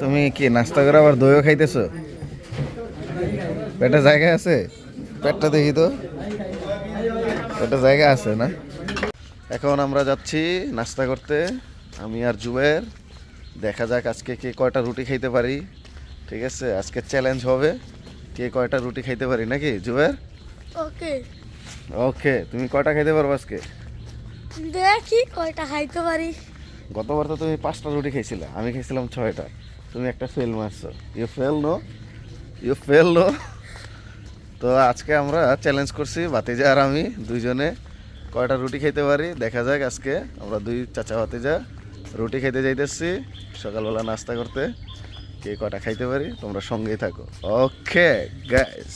তুমি কি নাস্তা করে আবার দইও খাইতেছো? পেটে জায়গা আছে? পেটটা দেখি তো। পেটে জায়গা আছে না? এখন আমরা যাচ্ছি নাস্তা করতে আমি আর জুবের। দেখা যাক আজকে কে কয়টা রুটি খাইতে পারি ঠিক আছে? আজকে চ্যালেঞ্জ হবে কে কয়টা রুটি খাইতে পারি নাকি জুবের? ওকে। ওকে তুমি কয়টা খাইতে পারব আজকে? দেখি কয়টা খাইতে পারি। গতবার তো তুমি পাঁচটা রুটি খাইছিলে আমি খাইছিলাম ছয়টা। তুমি একটা ফেল মারছো। You fail no you fail no তো আজকে আমরা চ্যালেঞ্জ করছি, ভাতিজা আর আমি দুইজনে কয়টা রুটি খাইতে পারি? দেখা যাক আজকে আমরা দুই চাচা ভাতিজা রুটি খাইতে যাইতেছি, সকালবেলা নাস্তা করতে। কে কটা খাইতে পারি? তোমরা সঙ্গেই থাকো। ওকে গাইস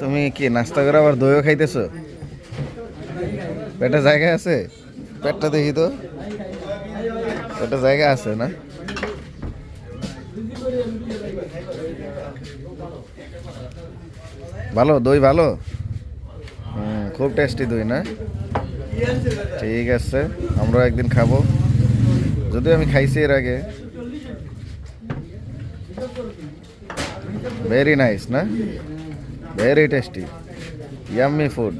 তুমি কি নাস্তা করে আবার দইও খাইতেছো? পেটে জায়গা আছে? পেটটা দেখি তো। পেটে জায়গা আছে না? ভালো? দই ভালো? হুম, খুব টেস্টি দই না? ঠিক আছে আমরা একদিন খাব। যদিও আমি খাইছি এর আগে। ভেরি নাইস না? Very tasty yummy food